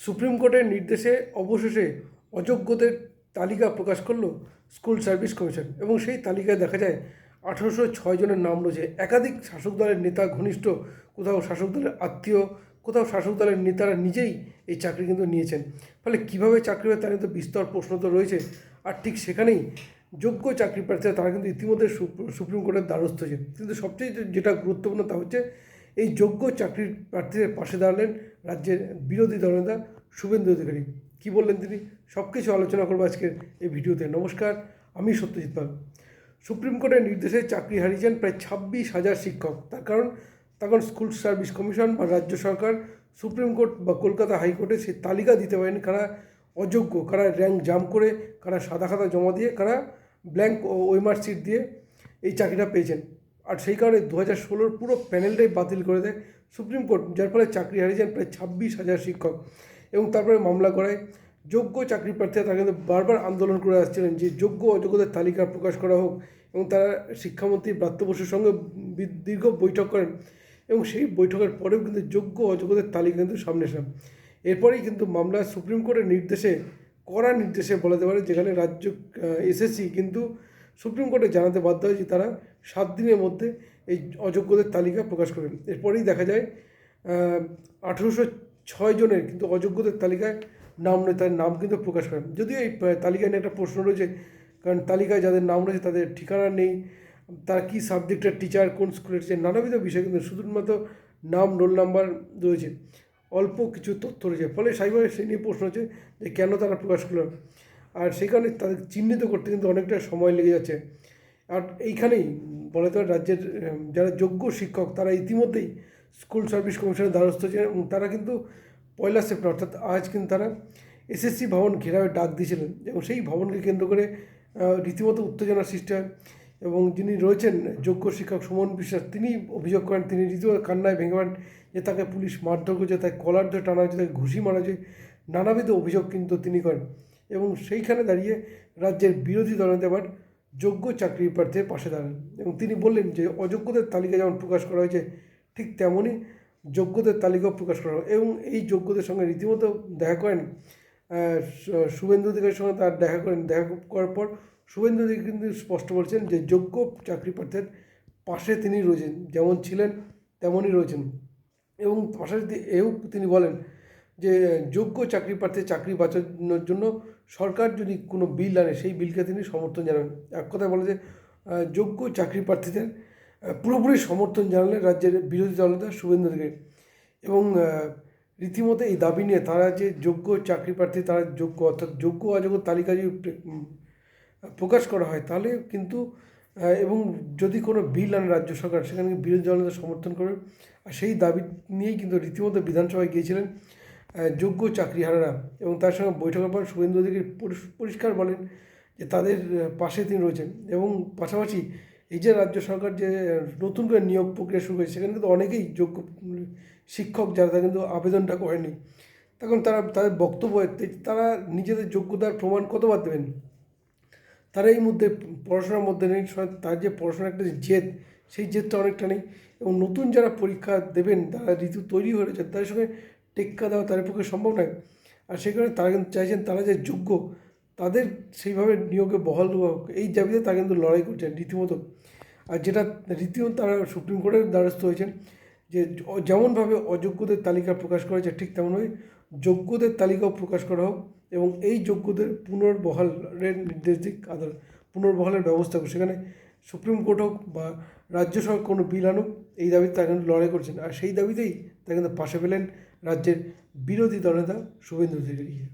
Supreme কোর্টের নির্দেশে অবশেষে অযোগ্যদের তালিকা প্রকাশ করল স্কুল সার্ভিস কমিশন এবং সেই তালিকায় দেখা যায় আঠারোশো ছয় জনের নাম রয়েছে। একাধিক শাসক দলের নেতা, ঘনিষ্ঠ কোথাও শাসক দলের আত্মীয়, কোথাও শাসক দলের নেতারা নিজেই এই চাকরি কিন্তু নিয়েছেন। ফলে কীভাবে চাকরি হয় তার কিন্তু বিস্তর প্রশ্ন তো রয়েছে। আর ঠিক সেখানেই যোগ্য চাকরি প্রার্থীরা তারা কিন্তু ইতিমধ্যে সুপ্রিম কোর্টের দ্বারস্থ হয়েছে কিন্তু সবচেয়ে যেটা গুরুত্বপূর্ণ তা হচ্ছে এই যোগ্য চাকরির প্রার্থীদের পাশে দাঁড়ালেন রাজ্যের বিরোধী দলনেতা শুভেন্দু অধিকারী। কী বললেন তিনি? সব কিছু আলোচনা করব আজকের এই ভিডিওতে। নমস্কার, আমি সত্যজিৎ পাল। সুপ্রিম কোর্টের নির্দেশে চাকরি হারিয়েছেন প্রায় ছাব্বিশ হাজার শিক্ষক। তার কারণ তখন স্কুল সার্ভিস কমিশন বা রাজ্য সরকার, সুপ্রিম কোর্ট বা কলকাতা হাইকোর্টে সেই তালিকা দিতে পারেন কারা অযোগ্য, কারা র্যাঙ্ক জাম করে, কারা সাদা খাতা জমা দিয়ে, কারা ব্ল্যাঙ্ক ওয়েমার সিট দিয়ে এই চাকরিটা পেয়েছেন। আর সেই কারণে দু হাজার ষোলোর পুরো প্যানেলটাই বাতিল করে দেয় সুপ্রিম কোর্ট, যার ফলে চাকরি হারিয়েছেন প্রায় ছাব্বিশ হাজার শিক্ষক। এবং তারপরে মামলা করায় যোগ্য চাকরি প্রার্থীরা তারা কিন্তু বারবার আন্দোলন করে আসছিলেন যে যোগ্য অযোগ্যদের তালিকা প্রকাশ করা হোক। এবং তারা শিক্ষামন্ত্রী ব্রাত্য বসুর সঙ্গে দীর্ঘ বৈঠক করেন এবং সেই বৈঠকের পরেও কিন্তু যোগ্য অযোগ্যদের তালিকা কিন্তু সামনে এসলাম এরপরেই কিন্তু মামলা সুপ্রিম কোর্টের নির্দেশে, কড়া নির্দেশে বলাতে পারে, যেখানে রাজ্য এসএসসি কিন্তু সুপ্রিম কোর্টে জানাতে বাধ্য হয়েছে তারা সাত দিনের মধ্যে এই অযোগ্যদের তালিকা প্রকাশ করবেন এরপরেই দেখা যায় আঠেরোশো ছয় জনের কিন্তু অযোগ্যদের তালিকায় নাম নেই তার নাম কিন্তু প্রকাশ করেন। যদিও এই আহ, তালিকায় নিয়ে একটা প্রশ্ন রয়েছে কারণ তালিকায় যাদের নাম রয়েছে তাদের ঠিকানা নেই তারা কী সাবজেক্টের টিচার কোন স্কুলের টিচার নানাবিধ বিষয় কিন্তু শুধুমাত্র নাম রোল নাম্বার রয়েছে। অল্প কিছু তথ্য রয়েছে। ফলে সাইবার সেই নিয়ে প্রশ্ন হচ্ছে যে কেন তারা প্রকাশ করল? আর কারণে তাদের চিহ্নিত করতে কিন্তু অনেকটা সময় লেগে যাচ্ছে। আর এইখানেই বলা পারে রাজ্যের যারা যোগ্য শিক্ষক, তারা ইতিমধ্যেই স্কুল সার্ভিস কমিশনের দ্বারস্থ হয়েছে এবং তারা কিন্তু পয়লা সেপ্টেম্বর, অর্থাৎ আজ কিন্তু তারা এসএসসি ভবন ঘেরাওয়ের ডাক দিয়েছিলেন এবং সেই ভবনকে কেন্দ্র করে রীতিমতো উত্তেজনা সৃষ্টি হয় এবং যিনি রয়েছেন যোগ্য শিক্ষক সুমন বিশ্বাস, তিনি অভিযোগ করেন, তিনি রীতিমতো কান্নায় ভেঙে পড়েন যে তাকে পুলিশ মারধর করেছে তাকে কলার ধরে টানা হয়েছে, তাকে ঘুষি মারা হয়েছে, নানাবিধ অভিযোগ কিন্তু তিনি করেন। এবং সেইখানে দাঁড়িয়ে রাজ্যের বিরোধী দলনেতা আবার যোগ্য চাকরি প্রার্থীর পাশে দাঁড়ান। এবং তিনি বললেন যে, অযোগ্যদের তালিকা যেমন প্রকাশ করা হয়েছে, ঠিক তেমনই যোগ্যদের তালিকাও প্রকাশ করা হবে এবং এই যোগ্যদের সঙ্গে রীতিমতো দেখা করেন শুভেন্দু অধিকারীর সঙ্গে তার দেখা করেন। দেখা করার পর শুভেন্দু অধিকারী কিন্তু স্পষ্ট বলছেন যে, যোগ্য চাকরি প্রার্থীর পাশে তিনি রয়েছেন, যেমন ছিলেন তেমনই রয়েছেন। এবং পাশাপাশি এও তিনি বলেন যে যোগ্য চাকরি প্রার্থী, চাকরি বাঁচানোর জন্য সরকার যদি কোনো বিল আনে, সেই বিলকে তিনি সমর্থন জানান। এক কথায় বলে যে যোগ্য চাকরি প্রার্থীদের পুরোপুরি সমর্থন জানালেন রাজ্যের বিরোধী দলনেতা শুভেন্দু অধিকারী। এবং রীতিমতো এই দাবি নিয়ে তারা যে যোগ্য চাকরি প্রার্থী, তারা যোগ্য, অর্থাৎ যোগ্য অযোগ্য তালিকা যদি প্রকাশ করা হয়, তাহলে কিন্তু এবং যদি কোনো বিল আনে রাজ্য সরকার, সেখানে বিরোধী দলনেতা সমর্থন করবে। আর সেই দাবি নিয়েই কিন্তু রীতিমতো বিধানসভায় গিয়েছিলেন যোগ্য চাকরিহারারা এবং তার সঙ্গে বৈঠকের পর শুভেন্দু অধিকারী পরিষ্কার বলেন যে তাদের পাশে তিনি রয়েছেন এবং পাশাপাশি এই যে রাজ্য সরকার যে নতুন করে নিয়োগ প্রক্রিয়া শুরু করেছে, সেখানে কিন্তু অনেকেই যোগ্য শিক্ষক যারা তারা কিন্তু আবেদনটা করেনি তখন তারা, তাদের বক্তব্য তারা নিজেদের যোগ্যতার প্রমাণ কতবার দেবেন? তারা এই মধ্যে পড়াশোনার মধ্যে নেই তার যে পড়াশোনার একটা যে জেদ, সেই জেদটা অনেকটা নেই এবং নতুন যারা পরীক্ষা দেবেন তারা ঋতু তৈরি হয়ে তাদের সঙ্গে টেক্কা দেওয়া তাদের পক্ষে সম্ভব নয়। আর সেই কারণে তারা কিন্তু চাইছেন তারা যে যোগ্য, তাদের সেইভাবে নিয়োগে বহাল এই দাবিতে তারা কিন্তু লড়াই করছেন রীতিমতো। আর যেটা রীতিমতো তারা সুপ্রিম কোর্টের দ্বারস্থ হয়েছেন যে যেমনভাবে অযোগ্যদের তালিকা প্রকাশ করা হয়েছে ঠিক তেমনভাবে যোগ্যদের তালিকাও প্রকাশ করা হোক এবং এই যোগ্যদের পুনর্বহালের নির্দেশ দিক আদালত পুনর্বহালের ব্যবস্থা হোক সেখানে সুপ্রিম কোর্ট হোক বা রাজ্য সরকার কোনো বিল আনুক, এই দাবিতে তারা কিন্তু লড়াই করছেন। আর সেই দাবিতেই তারা কিন্তু পাশে পেলেন রাজ্যের বিরোধী দলনেতা শুভেন্দু অধিকারীকে